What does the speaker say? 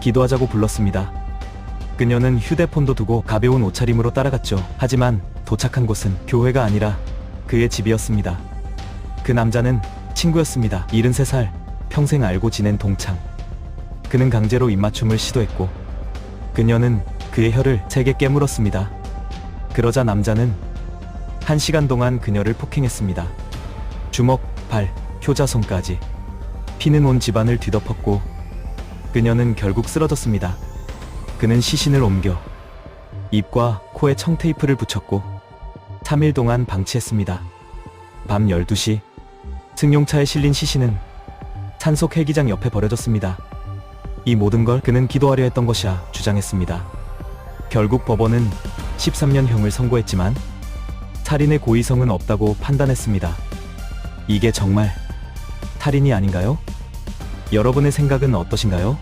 기도하자고 불렀습니다. 그녀는 휴대폰도 두고 가벼운 옷차림으로 따라갔죠. 하지만 도착한 곳은 교회가 아니라 그의 집이었습니다. 그 남자는 친구였습니다. 73살, 평생 알고 지낸 동창. 그는 강제로 입맞춤을 시도했고, 그녀는 그의 혀를 세게 깨물었습니다. 그러자 남자는 한 시간 동안 그녀를 폭행했습니다. 주먹, 발, 효자손까지. 피는 온 집안을 뒤덮었고, 그녀는 결국 쓰러졌습니다. 그는 시신을 옮겨 입과 코에 청테이프를 붙였고 3일 동안 방치했습니다. 밤 12시 승용차에 실린 시신은 산속 헬기장 옆에 버려졌습니다. 이 모든 걸 그는 기도하려 했던 것이야 주장했습니다. 결국 법원은 13년형을 선고했지만 살인의 고의성은 없다고 판단했습니다. 이게 정말 살인이 아닌가요? 여러분의 생각은 어떠신가요?